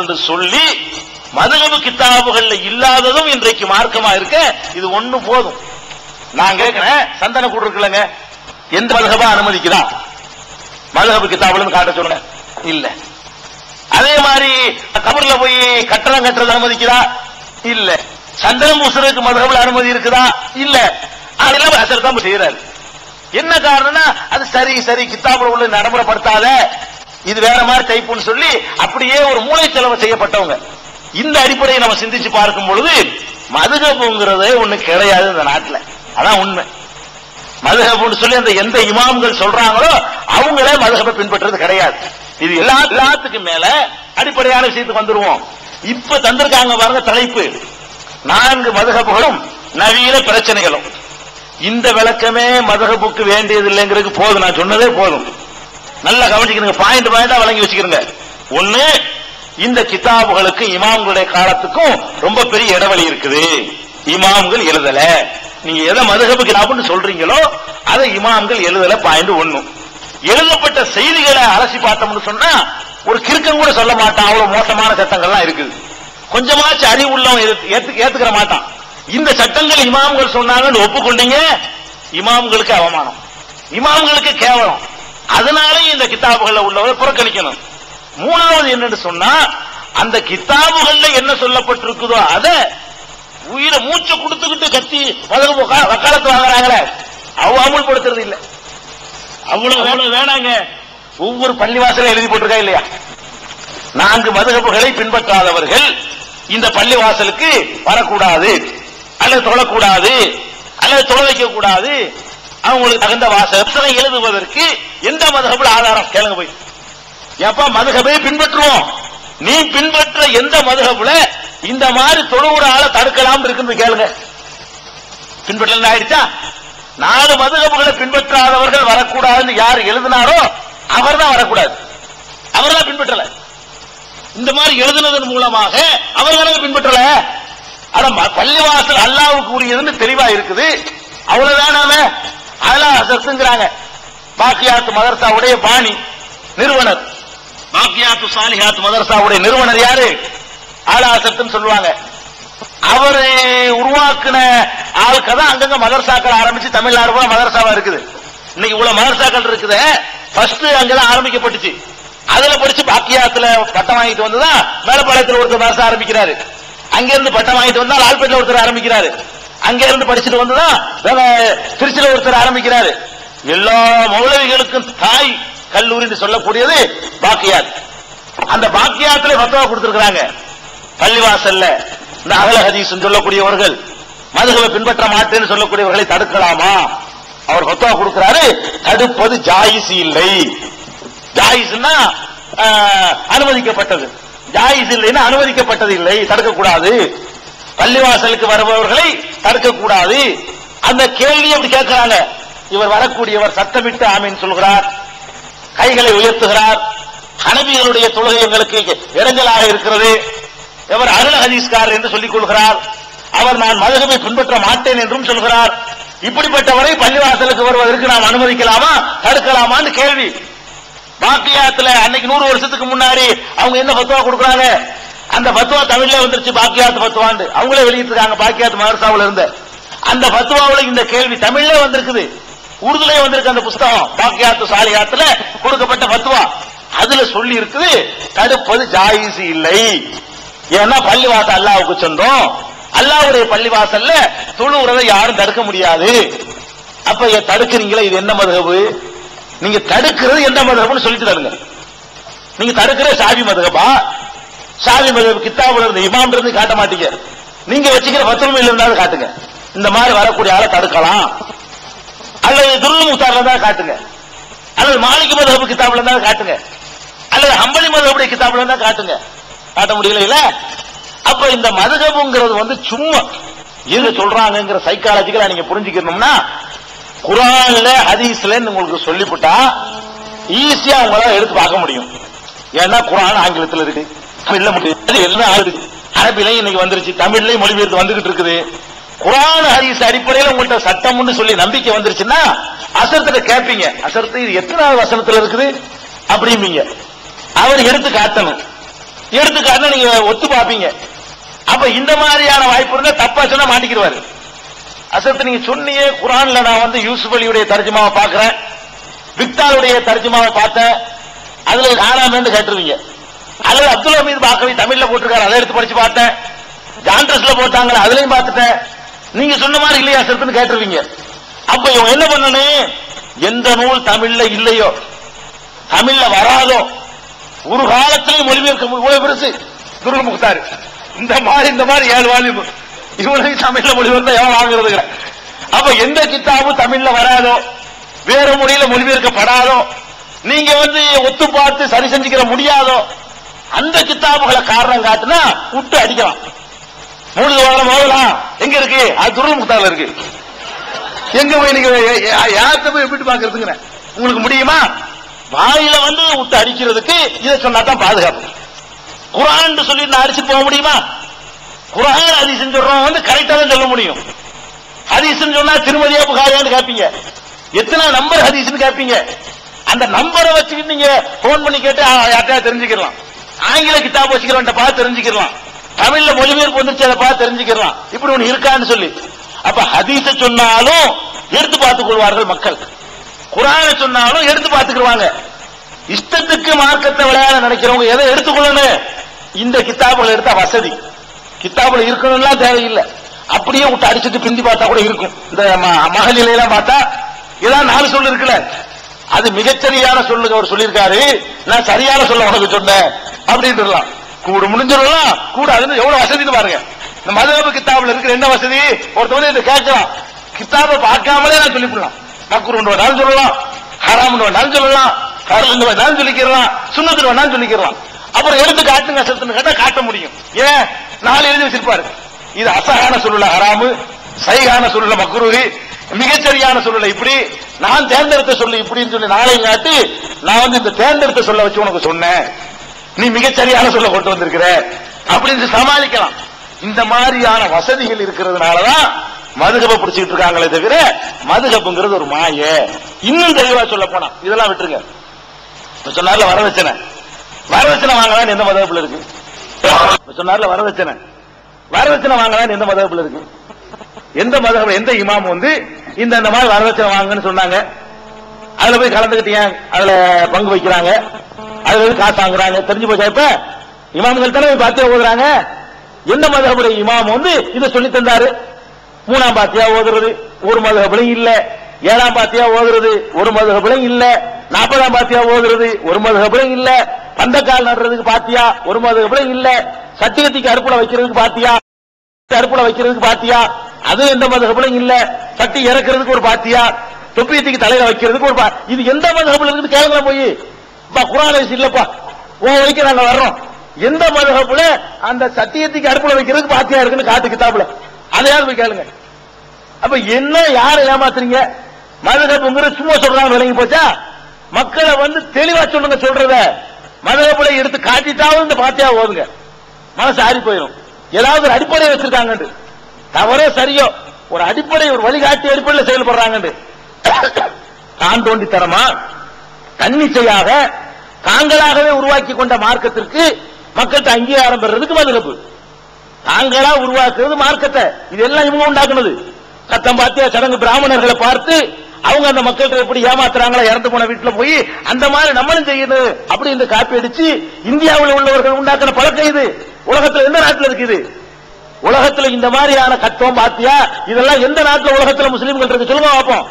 என்று சொல்லி மதுகபு கித்தாபுகள்ல இல்லாததும் இன்றைக்கு மார்க்கமா இருக்க இது ஒண்ணு போதும். நான் கேட்கிறேன் சந்தன கூடு இருக்குல்லங்க. எந்த மதுகபா அனுமதிக்குதா? மதுகபு கித்தாபுல காட்ட சொல்லுங்க இல்ல. அதே மாதிரி கபர்ல போய் கட்டணம் கட்டுறது அனுமதிக்குதா? இல்ல. சந்தனம் பூசுறதுக்கு மதுகபுல அனுமதி இருக்குதா? இல்ல. அதெல்லாம் அசர் தான் செய்யறாரு. என்ன காரணம்னா அது சரி சரி கித்தாபுல உள்ள நடைமுறைப்படுத்தாத இது வேற மாதிரி டைப்புன்னு சொல்லி அப்படியே ஒரு மூளை செலவு செய்யப்பட்டவங்க. இந்த அடிப்படையை நம்ம சிந்திச்சு பார்க்கும் பொழுது மதுகபுங்கிறதே ஒண்ணு கிடையாது இந்த நாட்டில். அதான் உண்மை. மதுகப்புன்னு சொல்லி அந்த எந்த இமாம்கள் சொல்றாங்களோ அவங்களே மதுகப்பை பின்பற்றுறது கிடையாது. இது எல்லா எல்லாத்துக்கும் மேல அடிப்படையான விஷயத்துக்கு வந்துருவோம். இப்ப தந்திருக்காங்க பாருங்க தலைப்பு. நான்கு மதுகப்புகளும் நவீன பிரச்சனைகளும். இந்த விளக்கமே மதுகப்புக்கு வேண்டியது இல்லைங்கிறது போதும். நான் சொன்னதே போதும். நல்லா கவனிச்சுக்கிறீங்க பாயிண்ட் பாயிண்டா வழங்கி வச்சுக்கிறீங்க ஒண்ணு இந்த கிதாபுகளுக்கு இமாம்களுடைய காலத்துக்கும் ரொம்ப பெரிய இடைவெளி இருக்குது. இமாம்கள் எழுதல. நீங்க எதை மதுகபு கிதாபுன்னு சொல்றீங்களோ அதை இமாம்கள் எழுதல பாயிண்ட் ஒண்ணு. எழுதப்பட்ட செய்திகளை அலசி பார்த்தோம்னு சொன்னா ஒரு கிறுக்கம் கூட சொல்ல மாட்டான். அவ்வளவு மோசமான சட்டங்கள்லாம் இருக்குது. கொஞ்சமாச்சும் அறிவு உள்ளவன் ஏத்துக்கிற மாட்டான். இந்த சட்டங்கள் இமாம்கள் சொன்னாங்கன்னு ஒப்புக்கொண்டீங்க இமாம்களுக்கு அவமானம். இமாம்களுக்கு கேவலம். அதனால இந்த கிதாபுகள்ல உள்ளவரை புறக்கணிக்கணும். மூணாவது என்னன்னு சொன்னா அந்த கிதாபுகள்ல என்ன சொல்லப்பட்டிருக்குதோ அதை உயிரை மூச்சை கொடுத்துக்கிட்டு கத்தி மதகு வக்காலத்து வாங்குறாங்களே அவ அமுல்படுத்துறது இல்ல. அவ்வளவு அவ்வளவு வேணாங்க. ஒவ்வொரு பள்ளிவாசல எழுதி போட்டிருக்கா இல்லையா? நான்கு மதுகப்புகளை பின்பற்றாதவர்கள் இந்த பள்ளிவாசலுக்கு வரக்கூடாது அல்லது தொழக்கூடாது அல்லது தொலை வைக்க கூடாது அவங்களுக்கு தகுந்த வாசகத்தை எழுதுவதற்கு எந்த மதுகபுல ஆதாரம்? கேளுங்க போய். எப்பா மதுகபை பின்பற்றுவோம். நீ பின்பற்ற எந்த மதுகபுல இந்த மாதிரி தொழுவுற ஆளை தடுக்கலாம் இருக்குன்னு கேளுங்க. பின்பற்றல ஆயிடுச்சா? நாலு மதுகபுகளை பின்பற்றாதவர்கள் வரக்கூடாதுன்னு யார் எழுதினாரோ அவர் தான் வரக்கூடாது. அவர் தான் பின்பற்றல. இந்த மாதிரி எழுதுனதன் மூலமாக அவர்களும் பின்பற்றல. ஆனா பள்ளிவாசல் அல்லாவுக்கு உரியதுன்னு தெளிவா இருக்குது. அவ்வளவுதானாம. அதெல்லாம் சத்துங்கிறாங்க பாக்கியாத்து மதரசாவுடைய பாணி நிறுவனர். பாக்கியாத்து சாலிஹாத் மதரசாவுடைய நிறுவனர் யாரு? ஆலாசத்துன்னு சொல்லுவாங்க. அவர் உருவாக்குன ஆளுக்கு தான் அங்கங்க மதர்சாக்கள் ஆரம்பிச்சு தமிழ்நாடு கூட மதர்சாவா இருக்குது. இன்னைக்கு இவ்வளவு மதர்சாக்கள் இருக்குது ஃபர்ஸ்ட் அங்கதான் ஆரம்பிக்கப்பட்டுச்சு. அதுல படிச்சு பாக்கியாத்துல பட்டம் வாங்கிட்டு வந்துதான் மேலப்பாளையத்தில் ஒருத்தர் மதர்சா ஆரம்பிக்கிறாரு. அங்கிருந்து பட்டம் வாங்கிட்டு வந்தா லால்பேட்ல ஒருத்தர் ஆரம்பிக்கிறாரு. அங்க இருந்து படிச்சுட்டு வந்துதான் வேற திருச்சியில ஒருத்தர் ஆரம்பிக்கிறாரு. எல்லா மௌலவிகளுக்கும் தாய் கல்லூரின்னு சொல்லக்கூடியது பாக்கியாத். அந்த பாக்கியாத்துல பத்தவா கொடுத்திருக்கிறாங்க. பள்ளிவாசல்ல இந்த அகல ஹதீஸ் சொல்லக்கூடியவர்கள் மதுகளை பின்பற்ற மாட்டேன்னு சொல்லக்கூடியவர்களை தடுக்கலாமா? அவர் பத்தவா கொடுக்கிறாரு தடுப்பது ஜாயிஸ் இல்லை. ஜாயிஸ்னா அனுமதிக்கப்பட்டது. ஜாயிஸ் இல்லைன்னா அனுமதிக்கப்பட்டது இல்லை தடுக்கக்கூடாது. பள்ளிவாசலுக்கு வருபவர்களை தடுக்கக்கூடாது. அந்த கேள்வி அப்படி கேட்கிறாங்க. இவர் வரக்கூடியவர் சத்தமிட்டு ஆமீன் சொல்கிறார். கைகளை உயர்த்துகிறார். ஹனபிகளுடைய தொழுகை எங்களுக்கு இரங்கலாக இருக்கிறது. இவர் அருள் ஹதீஸ்காரர் என்று சொல்லிக் கொள்கிறார். அவர் நான் மதுகபை பின்பற்ற மாட்டேன் என்றும் சொல்கிறார். இப்படிப்பட்டவரை பள்ளிவாசலுக்கு வருவதற்கு நாம் அனுமதிக்கலாமா? தடுக்கலாமான்னு கேள்வி. பாக்கியாத்துல அன்னைக்கு நூறு வருஷத்துக்கு முன்னாடி அவங்க என்ன பத்துவா கொடுக்குறாங்க? அந்த பத்துவா தமிழ்ல வந்துருச்சு பாக்கியாத்து பத்துவாண்டு அவங்களே வெளியிட்டிருக்காங்க பாக்கியாத்து மதரசாவுல இருந்த. அந்த பத்துவாவில் இந்த கேள்வி தமிழ்ல வந்திருக்குது. உருதுலயே வந்திருக்கு அந்த புஸ்தகம் பாக்கியாத்து சாலியாத்துல கொடுக்கப்பட்ட பத்துவா அதுல சொல்லி இருக்குது தடுப்பது ஜாயிஸ் இல்லை. ஏன்னா பள்ளிவாசல் அல்லாவுக்கு சொந்தம். அல்லாவுடைய பள்ளிவாசல்ல தொழுவுறதை யாரும் தடுக்க முடியாது. அப்ப தடுக்கிறீங்களா? இது என்ன மதுகபு? நீங்க தடுக்கிறது எந்த மதுகப்னு சொல்லிட்டு தருங்க நீங்க தடுக்கிற சாவி மதுகபா? சாவி மதுகப் கித்தாபுல இருந்து இமாம் இருந்து காட்ட மாட்டீங்க. நீங்க வச்சுக்கிற பத்திரமையில இருந்தாலும் காட்டுங்க. இந்த மாதிரி வரக்கூடிய ஆளை தடுக்கலாம். அல்லது துருள் முத்தாரில் தான் காட்டுங்க. அல்லது மாலிக் மதுகப் கித்தாபுல இருந்தாலும் காட்டுங்க. அல்லது அம்பளி மதுகபுடைய கித்தாபுல இருந்தா காட்டுங்க. காட்ட முடியல இல்ல? அப்ப இந்த மதுகபுங்கிறது வந்து சும்மா எது சொல்றாங்கிற சைக்காலஜிக்கலா நீங்க புரிஞ்சுக்கணும்னா குரான்ல ஹதீஸ்ல உங்களுக்கு சொல்லிவிட்டா ஈஸியா உங்களால எடுத்து பார்க்க முடியும். ஏன்னா குரான் ஆங்கிலத்தில் இருக்கு. தமிழ்ல முடியும் எல்லாம் ஆகுது? அரபிலையும் இன்னைக்கு வந்துருச்சு. தமிழ்லயும் மொழிபெயர்த்து வந்துகிட்டு இருக்குது. குரான் ஹரிஸ் அடிப்படையில் உங்கள்கிட்ட சட்டம்னு சொல்லி நம்பிக்கை வந்துருச்சுன்னா அசரத்துல கேட்பீங்க அசரத்து இது எத்தனாவது வசனத்துல இருக்குது? அப்படிம்பீங்க. அவர் எடுத்து காட்டணும். எடுத்துக்காட்டு நீங்க ஒத்து பார்ப்பீங்க. அப்ப இந்த மாதிரியான வாய்ப்பு இருந்தா தப்பா சொன்னா மாட்டிக்கிடுவாரு. அசரத்து நீங்க சொன்னியே குரான்ல நான் வந்து யூசுப் அலியுடைய தர்ஜமாவை பாக்குறேன் விக்தாருடைய தர்ஜமாவை பார்த்தேன். அதுல காணாமன்னு கேட்டுருவீங்க. அல்லது அப்துல் ஹமீத் பாக்கவி தமிழ்ல போட்டிருக்காரு அதை எடுத்து படிச்சு பார்த்தேன். ஜான்ட்ரஸ்ல போட்டாங்களே அதுலயும் பார்த்துட்டேன். நீங்க சொன்ன மாதிரி இல்லையா சிறுத்துன்னு கேட்டுருவீங்க அப்ப இவன் என்ன பண்ணணும் எந்த நூல் தமிழ்ல இல்லையோ தமிழ்ல வராதோ ஒரு காலத்திலையும் மொழிபெயர்க்க இவ்வளவு பெருசு. துருக முக்தாரு. இந்த மாதிரி இந்த மாதிரி ஏழு வால்யூம். இவ்வளவு தமிழ்ல மொழிபெயர்த்தா எவன் வாங்குறது அப்ப எந்த கித்தாபும் தமிழ்ல வராதோ வேற மொழியில மொழிபெயர்க்கப்படாதோ நீங்க வந்து ஒத்து பார்த்து சரி செஞ்சுக்கிற முடியாதோ அந்த கித்தாபுகளை காரணம் காட்டுனா விட்டு அடிக்கலாம். மூணு வாரம் மோதலாம். எங்க இருக்கு? அது துருள் முக்தால இருக்கு. எங்க போய் நீங்க யார்கிட்ட போய் எப்படி பாக்குறதுங்கிற உங்களுக்கு முடியுமா? வாயில வந்து விட்டு அடிக்கிறதுக்கு இதை சொன்னா தான் பாதுகாப்பு. குரான் சொல்லி நான் அடிச்சு போக முடியுமா? குரான் ஹதீஸ் சொல்றோம் வந்து கரெக்டா தான் சொல்ல முடியும். ஹதீஸ் சொன்னா திருமதியா புகாரியான்னு கேட்பீங்க எத்தனை நம்பர் ஹதீஸ்னு கேட்பீங்க அந்த நம்பரை வச்சுக்கிட்டு நீங்க போன் பண்ணி கேட்டு யார்ட்டையா தெரிஞ்சுக்கலாம் ஆங்கில கிட்டாப் வச்சுக்கிறவன்ட்ட பார்த்து தெரிஞ்சுக்கலாம் தமிழ்ல மொழிபெயர்ப்பு வந்துருச்சு அதை பார்த்து தெரிஞ்சுக்கலாம் இப்படி ஒண்ணு இருக்கான்னு சொல்லி. அப்ப ஹதீஸ சொன்னாலும் எடுத்து பார்த்துக் கொள்வார்கள் மக்கள். குரானை சொன்னாலும் எடுத்து பார்த்துக்கிடுவாங்க இஷ்டத்துக்கு மார்க்கத்தை விளையாட நினைக்கிறவங்க எதை எடுத்துக்கொள்ளணும்? இந்த கித்தாபுகள் எடுத்தா வசதி. கித்தாபுல இருக்கணும்லாம் தேவையில்லை. அப்படியே விட்டு அடிச்சுட்டு பிந்தி பார்த்தா கூட இருக்கும். இந்த ம- பார்த்தா ஏதாவது நாலு சொல்லு இருக்குல்ல. அது மிகச்சரியான சொல்லுங்க அவர் சொல்லியிருக்காரு. நான் சரியான சொல்ல உனக்கு சொன்னேன். அப்படின்றலாம். கூடு முடிஞ்சிடலாம். கூடாதுன்னு எவ்வளவு வசதின்னு பாருங்க. இந்த மதுரபு கித்தாபில் இருக்கிற என்ன வசதி? ஒருத்தவங்க இதை கேட்கலாம். கித்தாபை பார்க்காமலே நான் சொல்லிவிடலாம். ஒன்று வேணாலும் சொல்லலாம். ஹராம் வேணாலும் சொல்லலாம். ஹரல் வேணாலும் சொல்லிக்கிறலாம். சுண்ணத்து வேணாலும் சொல்லிக்கிறலாம். அப்புறம் எடுத்து காட்டுங்க சத்துன்னு கேட்டா காட்ட முடியும். ஏன்? நாலு எழுதி வச்சிருப்பாரு. இது அசகான சொல்லல ஹராமு. சைகான சொல்லல மக்குருவி மிகச்சரியான சூழ்நிலை. இப்படி நான் தேர்ந்தெடுத்த சொல்லு இப்படின்னு சொல்லி நாளையும் காட்டி நான் வந்து இந்த தேர்ந்தெடுத்த சொல்ல வச்சு உனக்கு சொன்னேன். நீ மிகச்சரியான சொல்ல கொண்டு வந்திருக்கிற. அப்படின்னு சமாளிக்கலாம். இந்த மாதிரியான வசதிகள் இருக்கிறதுனாலதான் மதுகப பிடிச்சிட்டு இருக்காங்களே தவிர மதுகப்புங்கிறது ஒரு மாய. இன்னும் தெளிவா சொல்ல போனா இதெல்லாம் விட்டுருங்க. சொன்னார்ல வரதட்சணை. வரதட்சணை வாங்கலாம் எந்த மதகப்புல இருக்கு? சொன்னார்ல வரதட்சணை. வரதட்சணை வாங்கலாம் எந்த மதகப்புல இருக்கு? எந்த மதம் எந்த இமாம் வந்து இந்த இந்த மாதிரி வரதட்சணை வாங்கன்னு சொன்னாங்க. அதுல போய் கலந்துக்கிட்டீங்க அதுல பங்கு வைக்கிறாங்க? அதுல இருந்து காசு வாங்குறாங்க. தெரிஞ்சு போச்சா இப்ப? இமாம்கள் தானே போய் பாத்தியா ஓதுறாங்க? எந்த மதகபுடைய இமாம் வந்து இதை சொல்லி தந்தாரு? மூணாம் பாத்தியா ஓதுறது? ஒரு மதகபுலையும் இல்ல. ஏழாம் பாத்தியா ஓதுறது? ஒரு மதகபுலையும் இல்ல. நாற்பதாம் பாத்தியா ஓதுறது? ஒரு மதகபுலையும் இல்ல. பந்தக்கால் நடுறதுக்கு பாத்தியா? ஒரு மதகபுலையும் இல்ல. சத்தியத்துக்கு அறுப்புல வைக்கிறதுக்கு பாத்தியா? அறுப்புல வைக்கிறதுக்கு பாத்தியா? அது எந்த மதகபுலையும் இல்ல. சட்டி இறக்குறதுக்கு ஒரு பாத்தியா? தொப்பியத்துக்கு தலையில வைக்கிறதுக்கு ஒரு பா இது எந்த மதகபுல இருக்குது? கேளுங்க போய். பா குரான் இல்லப்பா. உன் வரைக்கும் நாங்க வர்றோம். எந்த மதுகப்புல அந்த சத்தியத்துக்கு அடுப்புல வைக்கிறதுக்கு பாத்தியா இருக்குன்னு காட்டு கிதாபுல அதையாவது போய் கேளுங்க. அப்ப என்ன யாரை ஏமாத்துறீங்க? மதுகப்புங்கிற சும்மா சொல்றாங்க விளங்கி போச்சா? மக்களை வந்து தெளிவா சொல்லுங்க சொல்றத. மதுகப்புல எடுத்து காட்டிட்டாவது இந்த பாத்தியா ஓதுங்க. மனசு ஆறி போயிடும் ஏதாவது ஒரு அடிப்படையை வச்சிருக்காங்க தவறோ சரியோ ஒரு அடிப்படை ஒரு வழிகாட்டி அடிப்படையில் செயல்படுறாங்க தான் தோண்டித்தனமா தன்னிச்சையாக தாங்களாகவே உருவாக்கி கொண்ட மார்க்கத்திற்கு மக்கள்கிட்ட அங்கீகாரம் பெறதுக்கு மதுரப்பு தாங்களா உருவாக்குறது மார்க்கத்தை? இதெல்லாம் இவங்க உண்டாக்குனது. சத்தம் பார்த்து சடங்கு பிராமணர்களை பார்த்து அவங்க அந்த மக்கள்கிட்ட எப்படி ஏமாத்துறாங்களா இறந்து போன வீட்டுல போய் அந்த மாதிரி நம்மளும் செய்யணும் அப்படி இந்த காப்பி அடிச்சு இந்தியாவில் உள்ளவர்கள் உண்டாக்குன பழக்கம் இது. உலகத்துல எந்த நாட்டில் இருக்குது? உலகத்துல இந்த மாதிரியான கத்துவம் பாத்தியா இதெல்லாம் எந்த நாட்டுல உலகத்துல முஸ்லீம்கள் இருக்கு? சொல்லுங்க பார்ப்போம்.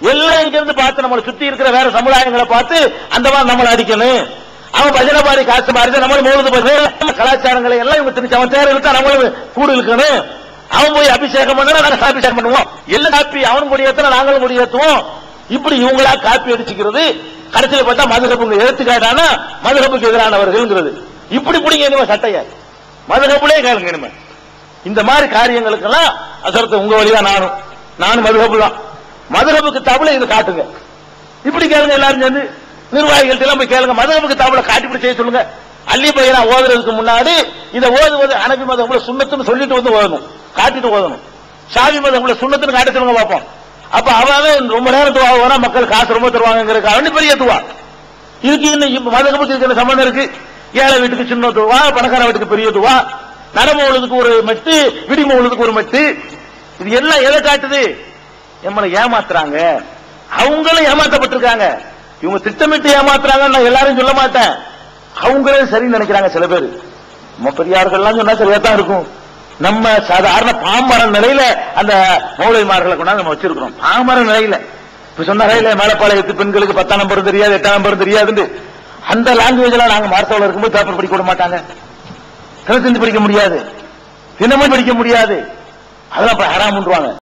எல்லாம் இங்க இருந்து பார்த்து நம்மளை சுத்தி இருக்கிற வேற சமுதாயங்களை பார்த்து அந்த மாதிரி நம்மளை அடிக்கணும். அவன் பஜனை பாடி காசு மாறி நம்மளும் மூணு கலாச்சாரங்களை எல்லாம் இவங்க திணிச்சு அவன் தேர் இழுத்தா நம்மளும் கூடு இழுக்கணும். அவன் போய் அபிஷேகம் பண்ணா நாங்க அபிஷேகம் பண்ணுவோம். எல்லாம் காப்பி அவன் கொடி நாங்களும் கொடி ஏத்துவோம். இப்படி இவங்களா காப்பி அடிச்சுக்கிறது. கடைசியில் பார்த்தா மதுகப்புங்க எடுத்துக்காட்டானா மதுகப்புக்கு எதிரானவர்கள்ங்கிறது. இப்படி பிடிங்க இனிமே சட்டைய. மதுகப்புலே கேளுங்க இனிமே. இந்த மாதிரி காரியங்களுக்கெல்லாம் அசரத்து உங்க வழியா நானும். நானும் மதுகப்பு தான் மதுகப்புக்கு தவிர இது காட்டுங்க. இப்படி கேளுங்க எல்லாரும் சேர்ந்து. நிர்வாகிகள்ட்ட எல்லாம் போய் கேளுங்க. மதுகப்புக்கு தவிர காட்டிப்படி செய்ய சொல்லுங்க. அள்ளி பையனா ஓதுறதுக்கு முன்னாடி இதை ஓதுவது அனபி மதம் சுண்ணத்துன்னு சொல்லிட்டு வந்து ஓதணும். காட்டிட்டு ஓதணும். சாமி மதம் சுண்ணத்துன்னு காட்டி சொல்லுங்க பார்ப்போம். அப்ப அவன் ரொம்ப நேரம் துவா ஓனா மக்கள் காசு ரொம்ப தருவாங்கிறதுக்காக வேண்டி பெரிய துவா. இதுக்கு இன்னும் மதகபுக்கு இருக்கிற சம்பந்தம் இருக்கு? ஏழை வீட்டுக்கு சின்ன துவா பணக்கார வீட்டுக்கு பெரிய துவா. நடமௌலுக்கு ஒரு மெட்டு விடிமௌலுக்கு ஒரு மெட்டு. இது எல்லாம் எதை காட்டுது? நம்மளை ஏமாத்துறாங்க. அவங்களும் ஏமாத்தப்பட்டிருக்காங்க. இவங்க திட்டமிட்டு ஏமாத்துறாங்க நான் எல்லாரும் சொல்ல மாட்டேன். அவங்களே சரின்னு நினைக்கிறாங்க சில பேர். நம்ம பெரியார்கள்லாம் சொன்னா சரியா தான் இருக்கும். நம்ம சாதாரண பாமர நிலையில அந்த மௌலிமார்களை கொண்டாந்து நம்ம வச்சிருக்கிறோம். பாமர நிலையில. இப்ப சொன்னாரே இல்ல மேலப்பாளையத்து பெண்களுக்கு பத்தாம் நம்பரும் தெரியாது எட்டாம் நம்பரும் தெரியாதுன்னு. அந்த லாங்குவேஜ்ல நாங்க மார்த்தவள இருக்கும்போது பேப்பர் படிக்க விட மாட்டாங்க. தினத்தந்தி படிக்க முடியாது. தினமும் படிக்க முடியாது. அதெல்லாம் இப்ப ஹராமுன்றாங்க